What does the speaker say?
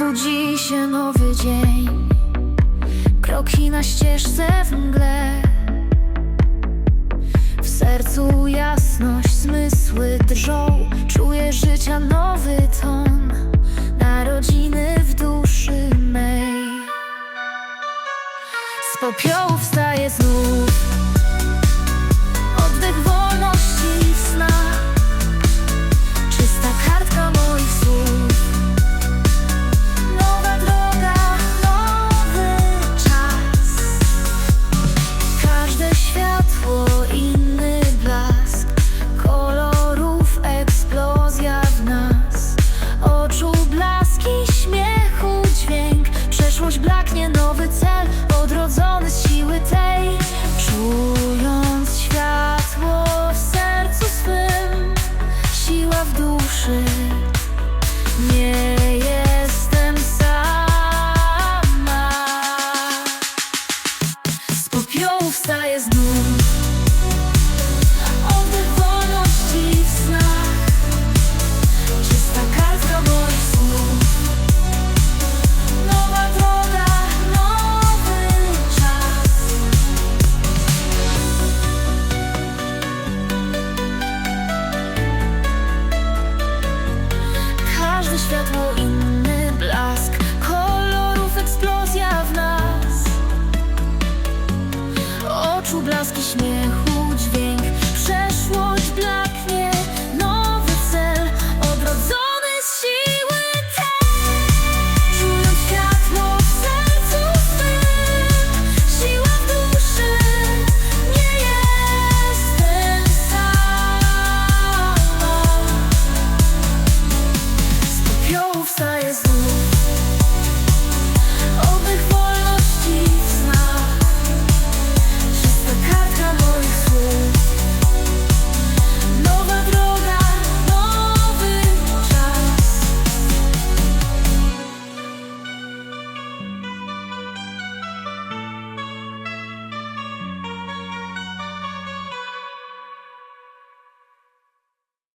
Budzi się nowy dzień. Kroki na ścieżce w mgle. W sercu jasność, zmysły drżą. Czuję życia nowy ton. Narodziny w duszy mej. Z popiołów wstaje znów. duszy nie jestem sama. Z popiołu wstaje znów.